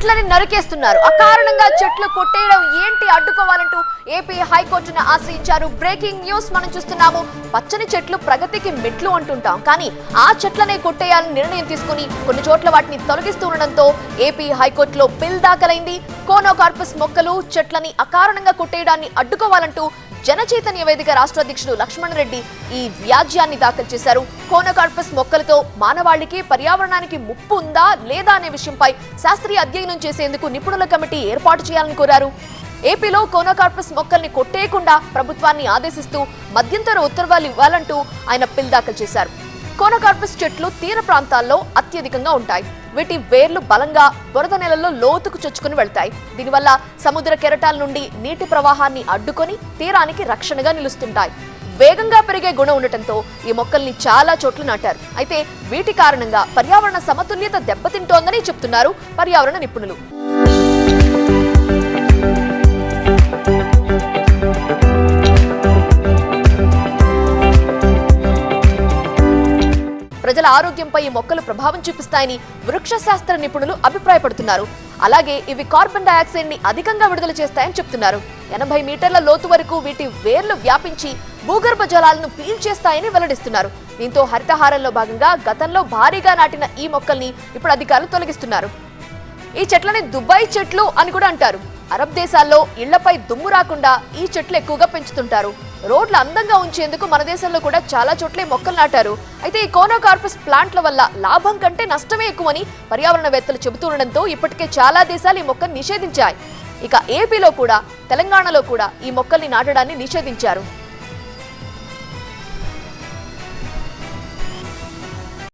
చెట్లని నరికేస్తున్నారు. అకారణంగా చెట్లు కొట్టేయడం ఏంటి అడ్డుకోవాలంటూ ఏపీ హైకోర్టును ఆశ్రయించారు. బ్రేకింగ్ న్యూస్ మనం చూస్తున్నాము. పచ్చని చెట్లు ప్రగతికి మెట్లు అంటుంటాం. కానీ ఆ చెట్లనే కొట్టేయాలని నిర్ణయం తీసుకుని కొన్ని చోట్ల వాటిని తొలగిస్తూ ఉండడంతో ఏపీ హైకోర్టులో బిల్ దాఖలైంది. కోనోకార్పస్ మొక్కలు చెట్లని అకారణంగా కొట్టేయడాన్ని అడ్డుకోవాలంటూ జనచైతన్య వేదిక రాష్ట్ర అధ్యక్షుడు లక్ష్మణ్ రెడ్డి ఈ వ్యాజ్యాన్ని దాఖలు చేశారు. కోనకార్పస్ మొక్కలతో మానవాళికి పర్యావరణానికి ముప్పు ఉందా లేదా అనే విషయంపై శాస్త్రీయ అధ్యయనం చేసేందుకు నిపుణుల కమిటీ ఏర్పాటు చేయాలని కోరారు. ఏపీలో కోనోకార్పస్ మొక్కల్ని కొట్టేయకుండా ప్రభుత్వాన్ని ఆదేశిస్తూ మధ్యంతర ఉత్తర్వులు ఇవ్వాలంటూ ఆయన పిల్ దాఖలు చేశారు. కోనోకార్పస్ చెట్లు తీర ప్రాంతాల్లో అత్యధికంగా ఉంటాయి. వీటి వేర్లు బలంగా బురద నెలల్లో లోతుకు చొచ్చుకుని వెళ్తాయి. దీనివల్ల సముద్ర కెరటాల నుండి నీటి ప్రవాహాన్ని అడ్డుకొని తీరానికి రక్షణగా నిలుస్తుంటాయి. వేగంగా పెరిగే గుణం ఉండటంతో ఈ మొక్కల్ని చాలా చోట్ల నాటారు. అయితే వీటి కారణంగా పర్యావరణ సమతుల్యత దెబ్బతింటోందని చెప్తున్నారు పర్యావరణ నిపుణులు. ప్రజల ఆరోగ్యంపై ఈ మొక్కలు ప్రభావం చూపిస్తాయని వృక్ష శాస్త్ర నిపుణులు అభిప్రాయపడుతున్నారు. అలాగే ఇవి కార్బన్ డయాక్సైడ్ని అధికంగా విడుదల చేస్తాయని చెప్తున్నారు. ఎనభై మీటర్ల లోతు వరకు వీటి వేర్లు వ్యాపించి భూగర్భ జలాలను పీల్చేస్తాయని వెల్లడిస్తున్నారు. దీంతో హరితహారంలో భాగంగా గతంలో భారీగా నాటిన ఈ మొక్కల్ని ఇప్పుడు అధికారులు తొలగిస్తున్నారు. ఈ చెట్లని దుబాయ్ చెట్లు అని కూడా అంటారు. అరబ్ దేశాల్లో ఇళ్ళపై దుమ్ము రాకుండా ఈ చెట్లు ఎక్కువగా పెంచుతుంటారు. రోడ్లు అందంగా ఉంచేందుకు మన దేశంలో కూడా చాలా చోట్లే మొక్కలు నాటారు. అయితే ఈ కోనోకార్పస్ ప్లాంట్ల వల్ల లాభం కంటే నష్టమే ఎక్కువని పర్యావరణవేత్తలు చెబుతుండడంతో ఇప్పటికే చాలా దేశాలు ఈ మొక్కను నిషేధించాయి. ఇక ఏపీలో కూడా తెలంగాణలో కూడా ఈ మొక్కల్ని నాటడాన్ని నిషేధించారు.